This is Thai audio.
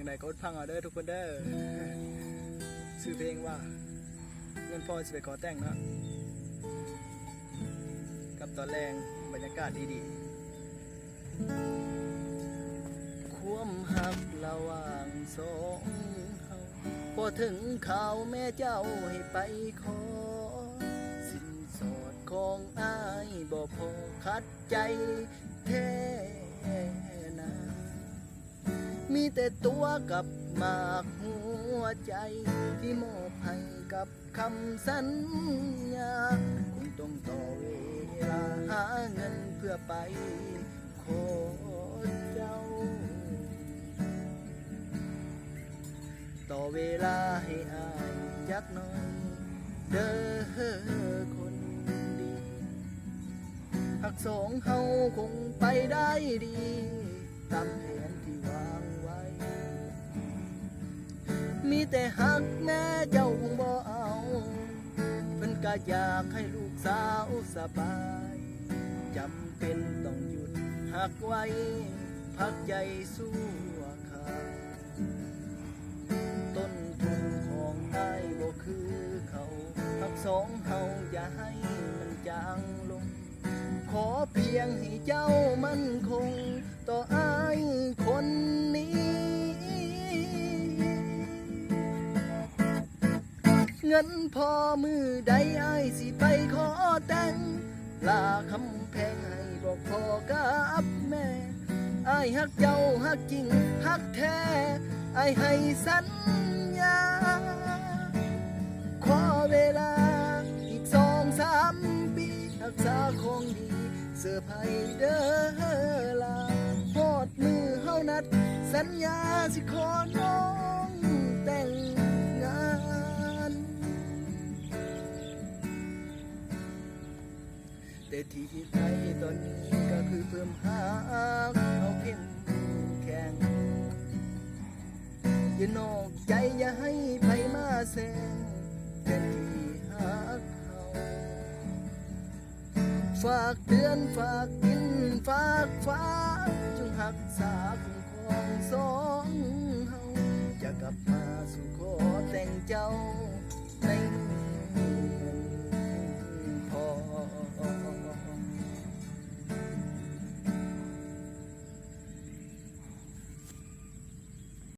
จังไดก็พังเอาเด้อทุกคนเด้อชื่อเพลงว่า เงินพ่อสิไปขอแต่งเนาะกับตอนแรงบรรยากาศดีๆ ความหักระหว่างสองเฮาพอถึงข่าวแม่เจ้าให้ไปขอ สินสอดของอายบ่พอคัดใจแท้ มีแต่ตัวกับหมากหัวใจ ที่มอบให้กับคำสัญญาคงต้องต่อเวลาหาเงินเพื่อไปขอเจ้า ต่อเวลาให้อายจักหน่อย เด้อคนดีหักสองเฮาคงไปได้ดี ตามแผนที่วางไว้ มีแต่หักแม่เจ้าคงบ่เอาเพิ่นก็อยากให้ลูกสาวสบายจำเป็นต้องหยุดหักไว้ พักใจสู้ขาต้นทุนของไอ้บ่คือเขาทักสองเฮาอย่าให้มันจางลง ขอเพียงให้เจ้ามั่นคง เงินพอมือใดไอ้ายสิไปขอแต่งลาคำแพงให้บอกพอกับแม่ไอ้ายฮักเจ้าฮักจริงฮักแท้ไอ้ายให้สัญญา ขอเวลาอีกสองสามปีรักษาของดีเสื้อผ้าเด้อลาพอดมือเฮานัด สัญญาสิขอน้องแต่ง แต่ที่ใจตอนนี้ก็คือเพิ่มหาเอาเข้มแข็งอย่านอกใจอย่าให้ไผมาแซงเป็นที่หักเขาฝากเตือนฝากกินฝากฟ้าจงหักษาคุ้มครองสองเฮาอย่ากลับมาสู่ขอแต่งเจ้า